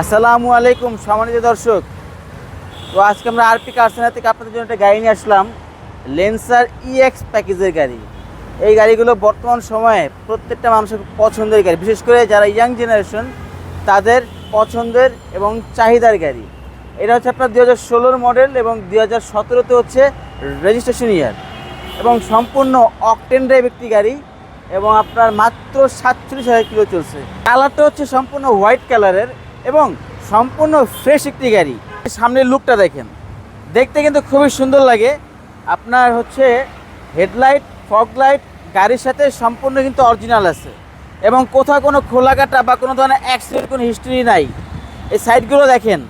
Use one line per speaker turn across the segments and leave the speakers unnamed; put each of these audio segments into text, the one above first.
আসসালামু আলাইকুম, সম্মানিত দর্শক। তো আজকে আমরা আরপি কারখানা থেকে আপনাদের জন্য একটা গাড়ি নিয়ে আসলাম লেন্সার ইএক্স প্যাকেজের গাড়ি। এই গাড়িগুলো বর্তমান সময়ে প্রত্যেকটা মানুষের পছন্দের গাড়ি, বিশেষ করে যারা ইয়াং জেনারেশন তাদের পছন্দের এবং চাহিদার গাড়ি। এটা হচ্ছে আপনার দু হাজার ষোলোর মডেল এবং দু হাজার সতেরোতে হচ্ছে রেজিস্ট্রেশন ইয়ার এবং সম্পূর্ণ অকটেন ড্রাইভ একটি গাড়ি এবং আপনার মাত্র সাতচল্লিশ হাজার কিলো চলছে। কালারটা হচ্ছে সম্পূর্ণ হোয়াইট কালারের এবং সম্পূর্ণ ফ্রেশ একটি গাড়ি। সামনের লুকটা দেখেন। দেখতে কিন্তু খুবই সুন্দর লাগে। আপনার হচ্ছে হেডলাইট ফগ লাইট গাড়ির সাথে সম্পূর্ণ কিন্তু অরিজিনাল আছে। এবং কোথাও কোনো খোলা কাটা বা কোনো ধরনের অ্যাক্সিডেন্ট কোনো হিস্ট্রি নাই। এই সাইডগুলো দেখেন,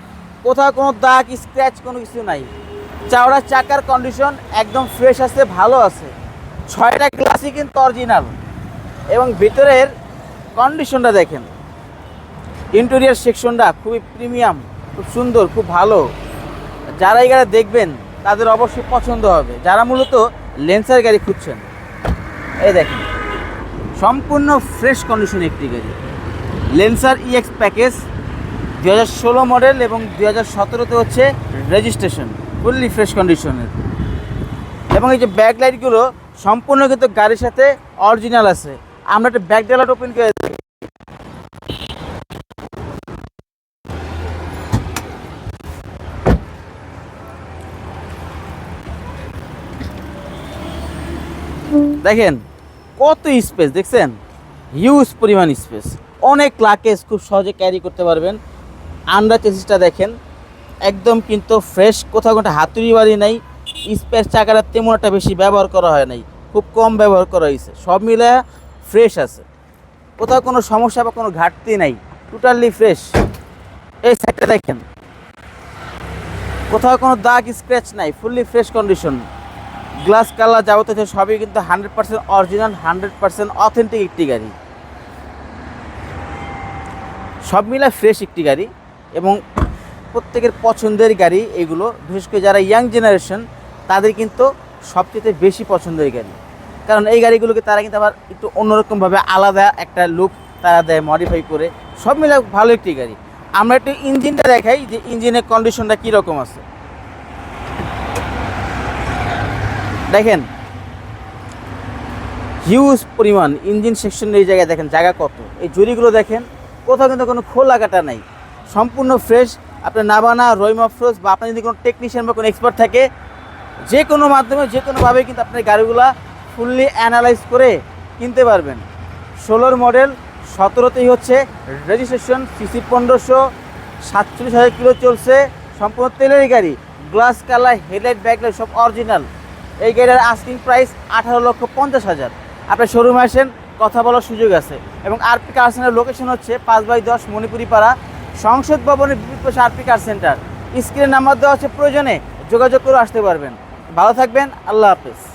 কোথাও কোনো দাগ স্ক্র্যাচ কোনো কিছু নাই। চাওড়া চাকার কন্ডিশন একদম ফ্রেশ আছে, ভালো আছে। ছয়টা গ্লাসই কিন্তু অরিজিনাল এবং ভিতরের কন্ডিশনটা দেখেন। ইন্টেরিয়ার সেকশনটা খুবই প্রিমিয়াম খুব সুন্দর, খুব ভালো। যারা এই গাড়ি দেখবেন, তাদের অবশ্যই পছন্দ হবে। যারা মূলত লেন্সার গাড়ি খুঁজছেন, এই দেখেন, সম্পূর্ণ ফ্রেশ কন্ডিশন একটি গাড়ি। লেন্সার ইএক্স প্যাকেজ দু হাজার ষোলো মডেল এবং দু হাজার সতেরোতে হচ্ছে রেজিস্ট্রেশন ফুললি ফ্রেশ কন্ডিশনের এবং এই যে ব্যাক লাইটগুলো সম্পূর্ণ কিন্তু গাড়ির সাথে অরিজিনাল আছে। আমরা একটা ব্যাক ডেলাট ওপেন করে দেখেন, কত স্পেস দেখছেন? হিউজ পরিমাণ স্পেস অনেক লাকেজ খুব সহজে ক্যারি করতে পারবেন। আন্ডার চেসিসটা দেখেন, একদম কিন্তু ফ্রেশ কোথাও কোনো হাতুড়ি বাড়ি নাই। স্পেস চাকাটা তেমন একটা বেশি ব্যবহার করা হয় নাই। খুব কম ব্যবহার করা হয়েছে। সব মিলে ফ্রেশ আছে। কোথাও কোনো সমস্যা বা কোনো ঘাটতি নাই। টোটালি ফ্রেশ এই সাইডটা দেখেন। কোথাও কোনো দাগ স্ক্র্যাচ নাই। Fully fresh condition glass colour যাবতীয় সবই কিন্তু hundred percent original, hundred percent authentic একটি গাড়ি। সব মিলে ফ্রেশ একটি গাড়ি এবং প্রত্যেকের পছন্দের গাড়ি এগুলো, বিশেষ করে যারা ইয়াং জেনারেশন তাদের কিন্তু সবচেয়ে বেশি পছন্দের গাড়ি। কারণ এই গাড়িগুলোকে তারা কিন্তু আবার একটু অন্যরকমভাবে আলাদা একটা লুক তারা দেয় মডিফাই করে। সব মিলে ভালো একটি গাড়ি। আমরা একটু ইঞ্জিনটা দেখাই যে ইঞ্জিনের কন্ডিশনটা কীরকম আছে। দেখেন হিউজ পরিমাণ ইঞ্জিন সেকশনের এই জায়গায় দেখেন জায়গা কত। এই জুড়িগুলো দেখেন, কোথাও কিন্তু কোনো খোলা কাটা নাই। সম্পূর্ণ ফ্রেশ আপনার নাবানা রহিম আফরোজ বা আপনার যদি কোনো টেকনিশিয়ান বা কোনো এক্সপার্ট থাকে, যে কোনো মাধ্যমে, যে কোনোভাবে কিন্তু আপনার গাড়িগুলা ফুললি অ্যানালাইজ করে কিনতে পারবেন। ষোলোর মডেল সতেরোতেই হচ্ছে রেজিস্ট্রেশন সিসি পনেরোশো, সাতচল্লিশ হাজার কিলো চলছে, সম্পূর্ণ তেলের গাড়ি। গ্লাস কালার হেডলাইট ব্যাকলাইট সব অরিজিনাল এই গাড়ির আস্কিং প্রাইস আঠারো লক্ষ পঞ্চাশ হাজার। আপনি শোরুমে আসেন, কথা বলার সুযোগ আছে। এবং আরপি কার সেন্টার লোকেশন হচ্ছে পাঁচ বাই দশ মণিপুরি পাড়া সংসদ ভবনের বিপরীত পাশে আরপি কার সেন্টার স্ক্রিনের নাম্বার দেওয়া আছে প্রয়োজনে যোগাযোগ করে আসতে পারবেন। ভালো থাকবেন, আল্লাহ হাফেজ।